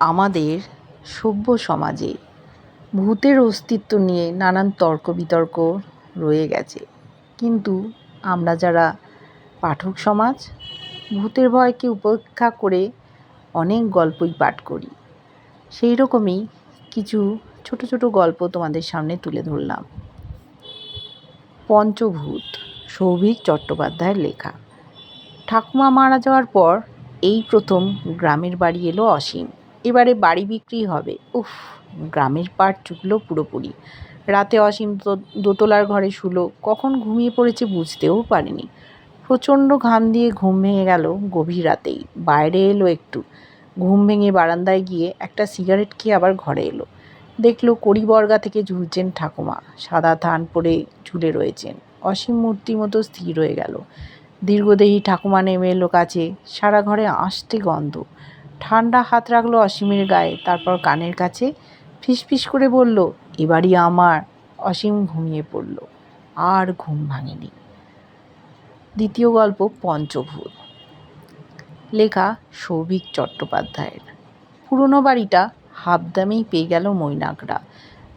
আমাদের সভ্য সমাজে ভূতের অস্তিত্ব নিয়ে নানান তর্ক বিতর্ক রয়ে গেছে। কিন্তু আমরা যারা পাঠক সমাজ, ভূতের ভয়কে উপেক্ষা করে অনেক গল্পই পাঠ করি। সেই রকমই কিছু ছোট ছোট গল্প তোমাদের সামনে তুলে ধরলাম। পঞ্চভূত, সৌভিক চট্টোপাধ্যায়ের লেখা। ঠাকুমা মারা যাওয়ার পর এই প্রথম গ্রামের বাড়ি এলো অসীম। এবারে বাড়ি বিক্রি হবে। উফ, গ্রামের পাট চুকলো পুরোপুরি। রাতে অসীম দোতলার ঘরে শুলো। কখন ঘুমিয়ে পড়েছে বুঝতেও পারেনি। প্রচণ্ড ঘাম দিয়ে ঘুম ভেঙে গেল গভীর রাতেই। বাইরে এলো একটু। ঘুম ভেঙে বারান্দায় গিয়ে একটা সিগারেট খেয়ে আবার ঘরে এলো। দেখল কড়িবর্গা থেকে ঝুলছেন ঠাকুমা। সাদা থান পরে ঝুলে রয়েছেন। অসীম মূর্তি মতো স্থির হয়ে গেল। দীর্ঘদেহী ঠাকুমা নেমে এলো কাছে। সারা ঘরে আষ্টে গন্ধ। ঠান্ডা হাত রাখল অসীমের গায়ে, তারপর কানের কাছে ফিসফিস করে বলল, এবারই আমার। অসীম ঘুমিয়ে পড়ল। আর ঘুম ভাঙেনি। দ্বিতীয় গল্প, পঞ্চভূত। লেখা সৌভিক চট্টোপাধ্যায়ের। পুরনো বাড়িটা হাফদামেই পেয়ে গেল মৈনাকরা।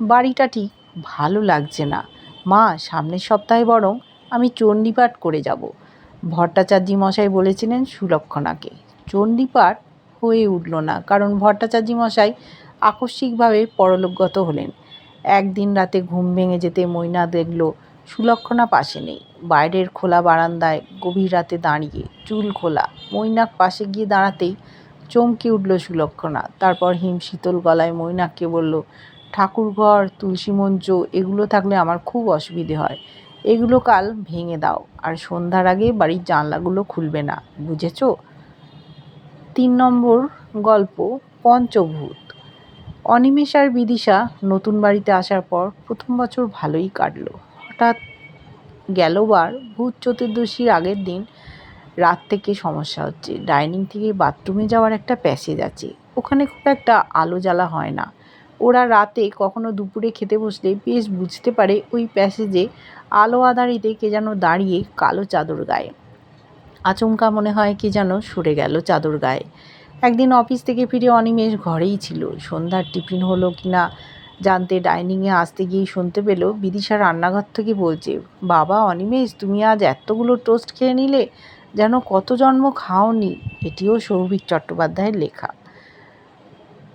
বাড়িটা ঠিক ভালো লাগছে না। মা, সামনের সপ্তাহে বরং আমি চণ্ডীপাঠ করে যাব। ভট্টাচার্য মশাই বলেছিলেন সুলক্ষণাকে। চণ্ডীপাঠ হয়ে উঠল না, কারণ ভট্টাচার্য মশাই আকস্মিকভাবে পরলোকগত হলেন। একদিন রাতে ঘুম ভেঙে যেতে মৈনা দেখল সুলক্ষণা পাশে নেই। বাইরের খোলা বারান্দায় গভীর রাতে দাঁড়িয়ে চুল খোলা। মৈনাক পাশে গিয়ে দাঁড়াতেই চমকে উঠল সুলক্ষণা। তারপর হিম শীতল গলায় মৈনাককে বলল, ঠাকুরঘর তুলসী মঞ্চ এগুলো থাকলে আমার খুব অসুবিধে হয়। এগুলো কাল ভেঙে দাও। আর সন্ধ্যার আগে বাড়ির জানলাগুলো খুলবে না, বুঝেছ? তিন নম্বর গল্প পঞ্চভূত। অনিমেষ আর বিদিশা নতুন বাড়িতে আসার পর প্রথম বছর ভালোই কাটল। হঠাৎ গেলবার ভূত চতুর্দশীর আগের দিন রাত থেকে সমস্যা হচ্ছে। ডাইনিং থেকে বাথরুমে যাওয়ার একটা প্যাসেজ আছে। ওখানে খুব একটা আলো জ্বালা হয় না। ওরা রাতে কখনো দুপুরে খেতে বসলে বেশ বুঝতে পারে ওই প্যাসেজে আলো আধারিতে কে যেন দাঁড়িয়ে কালো চাদর গায়ে। আচমকা মনে হয় কি যেন সরে গেল চাদর গায়ে। একদিন অফিস থেকে ফিরে অনিমেষ ঘরেই ছিল। সন্ধ্যার টিফিন হলো কি না জানতে ডাইনিংয়ে আসতে গিয়েই শুনতে পেল বিদিশা রান্নাঘর থেকে বলছে, বাবা অনিমেষ, তুমি আজ এতগুলো টোস্ট খেয়ে নিলে যেন কত জন্ম খাওনি। এটিও সৌভিক চট্টোপাধ্যায়ের লেখা।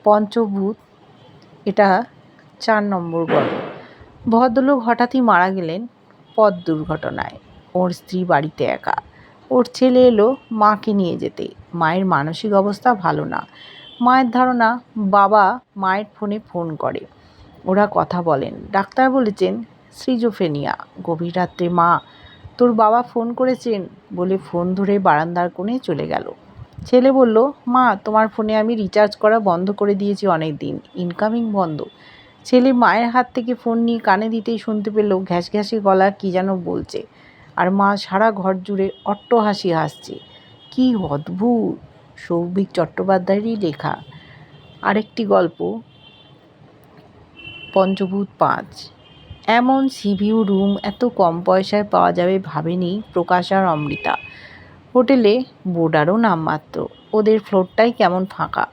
পঞ্চভূত, এটা চার নম্বর গল্প। ভদ্রলোক হঠাৎই মারা গেলেন পথ দুর্ঘটনায়। ওর স্ত্রী বাড়িতে একা। ওর ছেলে এলো মাকে নিয়ে যেতে। মায়ের মানসিক অবস্থা ভালো না। মায়ের ধারণা, বাবা মায়ের ফোনে ফোন করে। ওরা কথা বলেন। ডাক্তার বলেছেন সিজোফেনিয়া গভীর রাত্রে মা, তোর বাবা ফোন করেছেন? বলে ফোন ধরে বারান্দার কোণে চলে গেল। ছেলে বলল, মা, তোমার ফোনে আমি রিচার্জ করা বন্ধ করে দিয়েছি অনেক দিন ইনকামিং বন্ধ। ছেলে মায়ের হাত থেকে ফোন নিয়ে কানে দিতেই শুনতে পেল, ঘ্যাস ঘ্যাসে গলা কী যেন বলছে। আর মা সারা ঘর জুড়ে অট্ট হাসি হাসছে। কী অদ্ভুত! সৌভিক চট্টোপাধ্যায়েরই লেখা। আরেকটি গল্প। পঞ্চভূত পাঁচ। এমন সিভিউ রুম এত কম পয়সায় পাওয়া যাবে ভাবেনি প্রকাশ আর অমৃতা। হোটেলে বোর্ডারও নামমাত্র। ওদের ফ্লোরটাই কেমন ফাঁকা।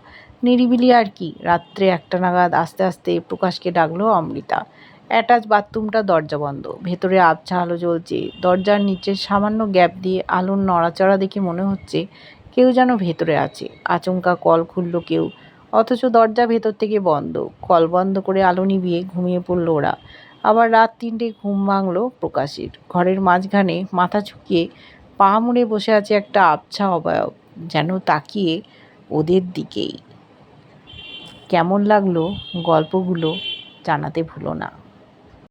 নিরিবিলি আর কি। রাত্রে একটা নাগাদ আস্তে আস্তে প্রকাশকে ডাকলো অমৃতা। অ্যাটাচ বাথরুমটা দরজা বন্ধ। ভেতরে আবছা আলো জ্বলছে। দরজার নিচে সামান্য গ্যাপ দিয়ে আলোর নড়াচড়া দেখে মনে হচ্ছে কেউ যেন ভেতরে আছে। আচমকা কল খুললো কেউ। অথচ দরজা ভেতর থেকে বন্ধ। কল বন্ধ করে আলো নিভিয়ে ঘুমিয়ে পড়ল ওরা। আবার রাত তিনটে ঘুম ভাঙল প্রকাশের। ঘরের মাঝখানে মাথা ঝুঁকিয়ে পা মুড়ে বসে আছে একটা আবছা অবয়ব, যেন তাকিয়ে ওদের দিকেই। কেমন লাগল গল্পগুলো জানাতে ভুলো না।